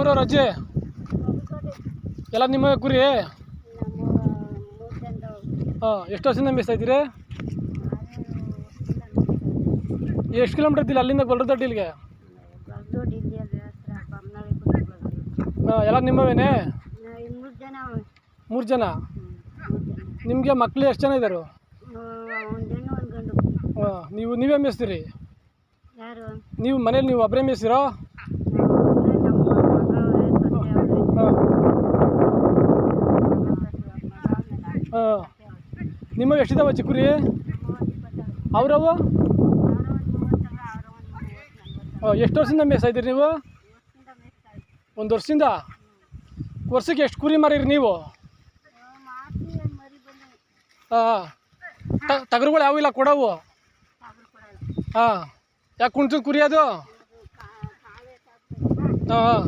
ಯಾವ್ರವ್ರ ಅಜ್ಜಿ ಎಲ್ಲ ನಿಮ್ಮ ಗುರಿ? ಹಾಂ ಎಷ್ಟು ವರ್ಷದಿಂದ ಮೇಯಿಸ್ತಾ ಇದ್ದೀರಿ ಎಷ್ಟು ಕಿಲೋಮೀಟರ್ ಇದ್ದಿಲ್ಲ ಅಲ್ಲಿಂದ ಗೊಲ್ಲರದೊಡ್ಡಿ ಇಲ್ಲಿಗೆ? ಹಾಂ ಎಲ್ಲ ನಿಮ್ಮವೇನೆ? ಮೂರು ಜನ? ಮೂರು ಜನ ನಿಮಗೆ ಮಕ್ಕಳು ಎಷ್ಟು ಜನ ಇದ್ದಾರೆ ಹಾಂ ನೀವು ನೀವೇ ಮೇಯಿಸ್ತೀರಿ ನೀವು ಮನೇಲಿ ನೀವು ಒಬ್ಬರೇ ಮೇಯಿಸ್ತೀರೋ ನಮ್ಮ ಮಗ ಹಾಂ ಹಾಂ ನಿಮಗೆ ಎಷ್ಟಿದಾವೆ ಚಿಕ್ಕುರಿ? ಅವರವು? ಎಷ್ಟು ವರ್ಷದಿಂದ ಮೇಯ್ಸ್ತಾ ಇದ್ದೀರಿ ನೀವು? ಒಂದು ವರ್ಷದಿಂದ? ವರ್ಷಕ್ಕೆ ಎಷ್ಟು ಕುರಿ ಮಾರೀರಿ ನೀವು? ಹಾಂ ತಗರುಗಳು ಯಾವ ಇಲ್ಲ, ಕೊಡವು? ಹಾಂ ಯಾಕೆ ಕುಣ್ತದ ಕುರಿ ಅದು? ಹಾಂ ಹಾಂ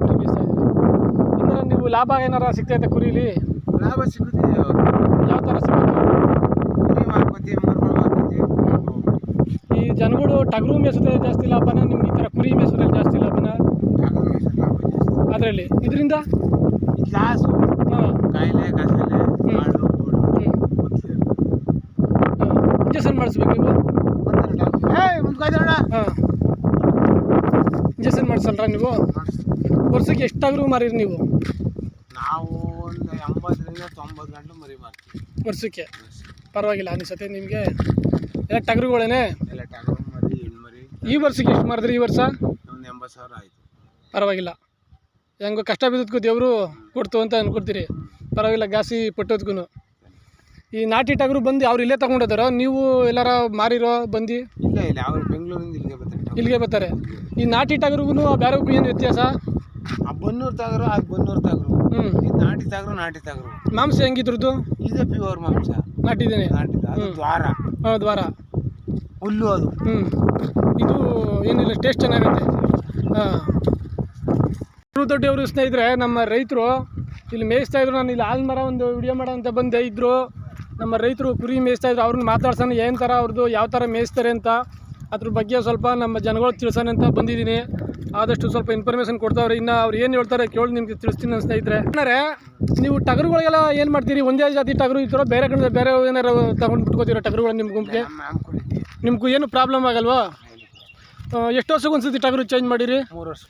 ಕುರಿ ಮೇಯ್ಸ್ತಾ ಇದ್ದೀರಿ ಅಂದ್ರೆ ನೀವು ಲಾಭ ಏನಾರ ಸಿಗ್ತೈತೆ ಕುರಿಲಿ ಲಾಭ ಸಿಗುತ್ತೆ ಯಾವ ಥರ ಸಿಗುತ್ತೆ? ಕುರಿ ಮರ್ಗಳು ಮಾರ್ಕೋತೀವಿ. ಈ ಜನಗಳು ಟಗರು ಮೇಯಿಸೋದ್ರಲ್ಲಿ ಜಾಸ್ತಿ ಲಾಭನ? ನಿಮ್ಗೆ ಈ ಥರ ಕುರಿ ಮೇಯಿಸೋದ್ರಲ್ಲಿ ಜಾಸ್ತಿ ಲಾಭನ? ಟಗರು ಲಾಭ ಜಾಸ್ತಿ. ಅದರಲ್ಲಿ? ಇದರಿಂದ? ಹಾಂ. ಕಾಯಿಲೆ ಕಸಲೆ ಗೊತ್ತಿದೆ ಇಂಜೆಕ್ಷನ್ ಮಾಡಿಸ್ಬೇಕು ನೀವು? ಇಂಜೆಕ್ಷನ್ ಮಾಡಿಸಲ್ರ ನೀವು? ವರ್ಷಕ್ಕೆ ಎಷ್ಟಾದರೂ ಮಾರೀರಿ ನೀವು. ನಾವು ಒಂದು ಎಂಬತ್ತರಿಂದ ತೊಂಬತ್ತು ಗಂಟೆ ಮರಿ ಮಾಡ್ತೀವಿ ವರ್ಷಕ್ಕೆ. ಪರವಾಗಿಲ್ಲ ಅನಿಸುತ್ತೆ ನಿಮಗೆ ಎಲ್ಲ ಟಗರುಗಳೇನೆ? ಎಲ್ಲ ಟಗರು ಮರಿ ಹೆಣ್ಣು ಮರಿ. ಈ ವರ್ಷಕ್ಕೆ ಎಷ್ಟು ಮಾಡಿದ್ರಿ ಈ ವರ್ಷ? ಒಂದು ಎಂಬತ್ತು ಸಾವಿರ ಆಯಿತು. ಪರವಾಗಿಲ್ಲ. ಹೆಂಗೋ ಕಷ್ಟ ಬಿದ್ದದ್ಕು ದೇವರು ಕೊಡ್ತು ಅಂತ ಅಂದ್ಕೊಡ್ತೀರಿ ಪರವಾಗಿಲ್ಲ ಗಾಸಿ ಪಟ್ಟೋದ್ಕು ಈ ನಾಟಿ ಟಗರು ಬಂದು ಅವ್ರು ಇಲ್ಲೇ ತಗೊಂಡೋದಾರೋ? ನೀವು ಎಲ್ಲಾರ ಮಾರಿರೋ ಬಂದು? ಇಲ್ಲ ಇಲ್ಲ ಅವ್ರು ಬೆಂಗಳೂರಿಂದ ಇಲ್ಲಿಗೆ ಬರ್ತಾರೆ. ಇಲ್ಲಿಗೆ ಬರ್ತಾರೆ. ಈ ನಾಟಿ ಟಗರಿಗೂ ಬೇರೆಗೂ ಏನು ವ್ಯತ್ಯಾಸ? ಆ ಬನ್ನೂರು ತಾಗರು ಆ ಬನ್ನೂರು ತಾಗರು ಹ್ಞೂ ಇದು ನಾಟಿ ತಾಗರು ನಾಟಿ ತಾಗರು ಮಾಂಸ ಹೆಂಗಿದ್ರದ್ದು? ಇದೆ ಪ್ಯೂರ್ ಮಾಂಸ. ನಾಟಿದ್ದೇನೆ. ನಾಟಿದ ಅದು ದ್ವಾರ. ಹಾಂ ದ್ವಾರ. ಹುಲ್ಲು ಅದು. ಹ್ಞೂ ಇದು ಏನಿಲ್ಲ ಟೇಸ್ಟ್ ಚೆನ್ನಾಗತ್ತೆ. ಹಾಂ ದೊಡ್ಡವರು ಸ್ನೇಹಿತರೆ ನಮ್ಮ ರೈತರು ಇಲ್ಲಿ ಮೇಯಿಸ್ತಾ ಇದ್ರು. ನಾನು ಇಲ್ಲಿ ಆಲ್ಮರ ಒಂದು ವಿಡಿಯೋ ಮಾಡೋ ಅಂತ ಬಂದೆ ಇದ್ದರು ನಮ್ಮ ರೈತರು ಕುರಿ ಮೇಯಿಸ್ತಾ ಇದ್ರು. ಅವ್ರನ್ನ ಮಾತಾಡ್ಸೋಣ ಏನು ಥರ ಅವ್ರದ್ದು ಯಾವ ಥರ ಮೇಯಿಸ್ತಾರೆ ಅಂತ. ಅದ್ರ ಬಗ್ಗೆ ಸ್ವಲ್ಪ ನಮ್ಮ ಜನಗಳು ತಿಳ್ಸೋಣ ಅಂತ ಬಂದಿದ್ದೀನಿ. ಆದಷ್ಟು ಸ್ವಲ್ಪ ಇನ್ಫಾರ್ಮೇಷನ್ ಕೊಡ್ತಾವ್ರೆ. ಇನ್ನು ಅವ್ರು ಏನು ಹೇಳ್ತಾರೆ ಕೇಳಿ ನಿಮಗೆ ತಿಳಿಸ್ತೀನಿ ನನ್ನ ಸ್ನೇಹಿತರೆ ಅಂದರೆ ನೀವು ಟಗರುಗಳಿಗೆಲ್ಲ ಏನು ಮಾಡ್ತೀರಿ? ಒಂದೇ ಜಾತಿ ಟಗರು ಇರ್ತಾರೋ ಬೇರೆ ಕಡೆ ಬೇರೆ ಏನಾರು ತಗೊಂಡು ಬಿಟ್ಕೋತೀರೋ ಟಗರುಗಳು ನಿಮ್ಮ ಗುಂಪಿಗೆ? ನಿಮಗೂ ಏನು ಪ್ರಾಬ್ಲಮ್ ಆಗಲ್ವಾ? ಎಷ್ಟು ವರ್ಷಕ್ಕೆ ಒಂದ್ಸತಿ ಟಗರು ಚೇಂಜ್ ಮಾಡಿರಿ? ಮೂರು ವರ್ಷ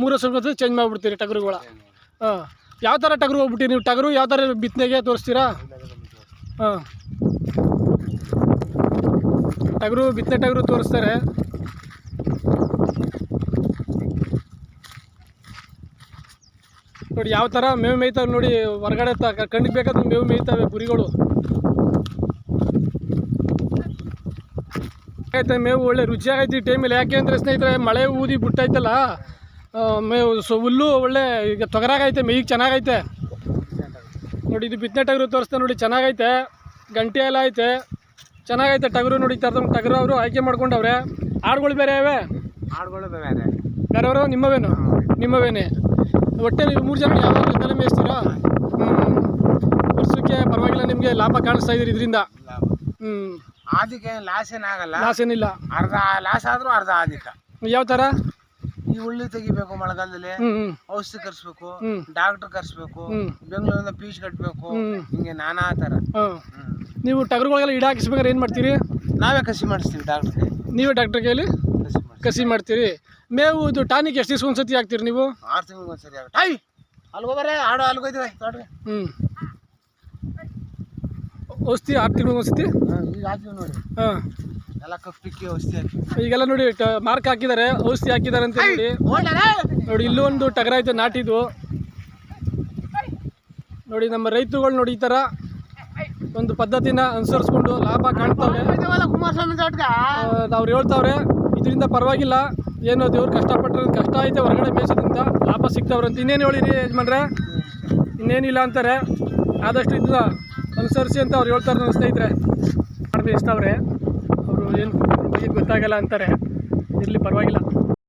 ಮೂರು ವರ್ಷಕ್ಕೆ ಒಂದ್ಸತಿ ಚೇಂಜ್ ಮಾಡಿಬಿಡ್ತೀರಿ ಟಗರುಗಳ. ಹಾಂ ಯಾವ ಥರ ಟಗರು ಹೋಗ್ಬಿಟ್ಟಿರಿ ನೀವು ಟಗರು ಯಾವ ಥರ ಬಿತ್ತನೆಗೆ ತೋರಿಸ್ತೀರಾ? ಹಾಂ ಟಗರು, ಬಿತ್ತನೆ ಟಗರು ತೋರಿಸ್ತಾರೆ. ನೋಡಿ, ಯಾವ ಥರ ಮೇವು ಮೇಯ್ತಾವೆ ನೋಡಿ, ಹೊರಗಡೆ ಕಣ್ಣಿಗೆ ಬೇಕಾದ ಮೇವು ಮೇಯ್ತಾವೆ ಗುರಿಗಳು ಆಯ್ತು, ಮೇವು ಒಳ್ಳೆ ರುಚಿಯಾಗೈತಿ ಟೈಮಲ್ಲಿ. ಯಾಕೆ ಅಂದರೆ ಸ್ನೇಹಿತರೆ, ಮಳೆ ಊದಿ ಬಿಟ್ಟೈತಲ್ಲ ಮೇವು, ಸೊ ಹುಲ್ಲು ಒಳ್ಳೆ ಈಗ ತೊಗರಾಗೈತೆ, ಮೇಯ್ಗೆ ಚೆನ್ನಾಗೈತೆ. ನೋಡಿ, ಇದು ಬಿತ್ತನೆ ಟಗರು ತೋರಿಸ್ತಾ ನೋಡಿ, ಚೆನ್ನಾಗೈತೆ. ಗಂಟೆ ಎಲ್ಲ ಐತೆ ಚೆನ್ನಾಗೈತೆ ಟಗರು ನೋಡಿ ತರ್ದ ಟಗರು ಅವರು ಆಯ್ಕೆ ಮಾಡ್ಕೊಂಡವ್ರೆ. ಹಾಡುಗಳು ಬೇರೆ ಇವೆ? ಹಾಡುಗಳು ಬೇರೆ ಬೇರೆಯವರು? ನಿಮ್ಮವೇನು? ನಿಮ್ಮವೇನೆ. ಒಟ್ಟೆ ನೀವು ಮೂರು ಜನ ಯಾವಾಗ ತಲೆ ಮೇಯಿಸ್ತೀರಾ ವರ್ಷಕ್ಕೆ ಪರವಾಗಿಲ್ಲ ನಿಮಗೆ ಲಾಭ ಕಾಣಿಸ್ತಾ ಇದ್ರಿ ಇದರಿಂದ. ಲಾಭ. ಹ್ಞೂ ಅದಕ್ಕೆ ಲಾಸ್ ಏನಾಗಲ್ಲ ಲಾಸ್ ಏನಿಲ್ಲ. ಅರ್ಧ ಲಾಸ್ ಆದರೂ ಅರ್ಧ ಆದಿಕ. ಯಾವ ಥರ? ಈ ಹುಳ್ಳಿ ತೆಗಿಬೇಕು ಮಳೆಗಾಲದಲ್ಲಿ. ಔಷಧಿ ಕರ್ಸ್ಬೇಕು. ಡಾಕ್ಟರ್ ಕರ್ಸ್ಬೇಕು. ಬೆಂಗಳೂರಿಂದ ಪೀಸ್ ಕಟ್ಟಬೇಕು. ಹಿಂಗೆ ನಾನಾ ಥರ. ನೀವು ಟಗರುಗಳಿಗೆಲ್ಲ ಇಡ ಹಾಕಿಸ್ಬೇಕಾದ್ರೆ ಏನು ಮಾಡ್ತೀರಿ? ನಾವೇ ಕಸಿ ಮಾಡಿಸ್ತೀವಿ ಡಾಕ್ಟ್ರಿಗೆ ನೀವೇ ಡಾಕ್ಟರ್ ಕೈಲಿ ಕಸಿ ಕಸಿ ಮಾಡ್ತೀರಿ. ಮೇವು ಇದು ಟಾನಿಕ್ ಎಷ್ಟು ದಿವ್ಸ ಒಂದ್ಸತಿ ಹಾಕ್ತೀರಿ ನೀವು? ಆರು ತಿಂಗಳಿಗೆ ಒಂದ್ಸರಿ ಆಗುತ್ತೆ. ಐ ಅಲ್ಗೋಬರೇ ಆಡು ಅಲ್ಗೋಯ್ತೀವಿ ತೋಟಗೆ ಹ್ಞೂ ಔಷಧಿ ಆರು ತಿಂಗಳು ಒಂದ್ಸತಿ? ಈಗ ಹಾಕ್ತೀವಿ ನೋಡಿ. ಹಾಂ. ಎಲ್ಲ ಕಪ್ಪಿಕ್ಕಿ ಔಷಧಿ ಹಾಕಿ. ಈಗೆಲ್ಲ ನೋಡಿ ಟ- ಮಾರ್ಕ್ ಹಾಕಿದ್ದಾರೆ ಔಷಧಿ ಹಾಕಿದ್ದಾರೆ ಅಂತ ಹೇಳಿ. ನೋಡಿ ಇಲ್ಲೂ ಒಂದು ಟಗರ ಐತೆ ನಾಟಿದು ನೋಡಿ ನಮ್ಮ ರೈತರುಗಳು ನೋಡಿ ಈ ಥರ ಒಂದು ಪದ್ಧತಿನ ಅನುಸರಿಸ್ಕೊಂಡು ಲಾಭ ಕಾಣ್ತವ್ರೆ. ಅವ್ರು ಹೇಳ್ತಾವ್ರೆ ಇದರಿಂದ ಪರವಾಗಿಲ್ಲ. ಏನು ದೇವ್ರು ಕಷ್ಟಪಟ್ಟರೆ ಕಷ್ಟ ಐತೆ ಹೊರಗಡೆ ಮೇಸದಿಂದ ಲಾಭ ಸಿಗ್ತಾವ್ರೆ ಅಂತ. ಇನ್ನೇನು ಹೇಳಿರಿ ಯಜಮಾನ್ರೆ? ಇನ್ನೇನಿಲ್ಲ ಅಂತಾರೆ. ಆದಷ್ಟು ಇದನ್ನ ಅನುಸರಿಸಿ ಅಂತ ಅವ್ರು ಹೇಳ್ತಾರೆ ನನ್ನ ಸ್ನೇಹಿತರೆ. ಮಾಡಿ ಇಷ್ಟವ್ರೆ ಅವರು ಏನು ಬಗ್ಗೆ ಗೊತ್ತಾಗಲ್ಲ ಅಂತಾರೆ. ಇರಲಿ ಪರವಾಗಿಲ್ಲ.